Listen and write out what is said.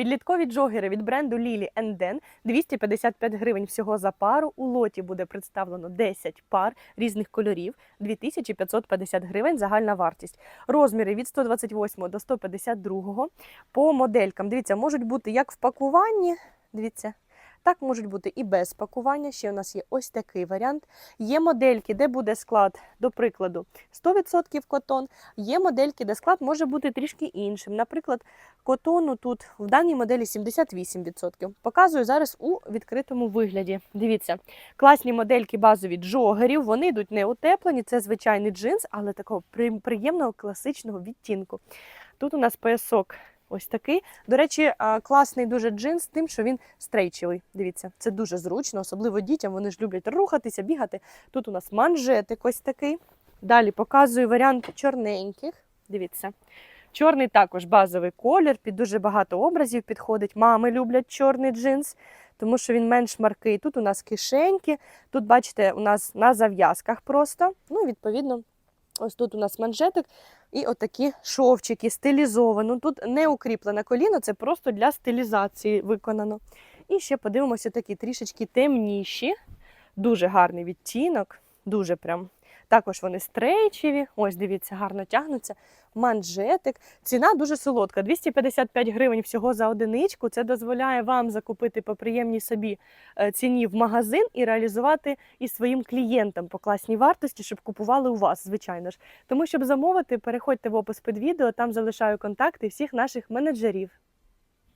Підліткові джогери від бренду Lily Den 255 гривень всього за пару. У лоті буде представлено 10 пар різних кольорів, 2550 гривень загальна вартість. Розміри від 128 до 152. По моделькам, дивіться, можуть бути як в пакуванні, дивіться, так можуть бути і без пакування. Ще у нас є ось такий варіант. Є модельки, де буде склад, до прикладу, 100% котон. Є модельки, де склад може бути трішки іншим. Наприклад, котону тут в даній моделі 78%. Показую зараз у відкритому вигляді. Дивіться, класні модельки базові джогерів. Вони йдуть не утеплені, це звичайний джинс, але такого приємного класичного відтінку. Тут у нас поясок ось такий. До речі, класний дуже джинс, тим, що він стрейчевий. Дивіться, це дуже зручно, особливо дітям. Вони ж люблять рухатися, бігати. Тут у нас манжетик ось такий. Далі показую варіант чорненьких. Дивіться. Чорний також базовий колір, під дуже багато образів підходить. Мами люблять чорний джинс, тому що він менш маркий. Тут у нас кишеньки, тут, бачите, у нас на зав'язках просто. Ну, відповідно, ось тут у нас манжетик і отакі шовчики стилізовано. Тут не укріплене коліно, це просто для стилізації виконано. І ще подивимося такі трішечки темніші, дуже гарний відтінок, дуже прям. Також вони стрейчеві. Ось, дивіться, гарно тягнуться. Манжетик. Ціна дуже солодка. 255 гривень всього за одиничку. Це дозволяє вам закупити по приємній собі е, ціні в магазин і реалізувати і своїм клієнтам по класній вартості, щоб купували у вас, звичайно ж. Тому, щоб замовити, переходьте в опис під відео, там залишаю контакти всіх наших менеджерів.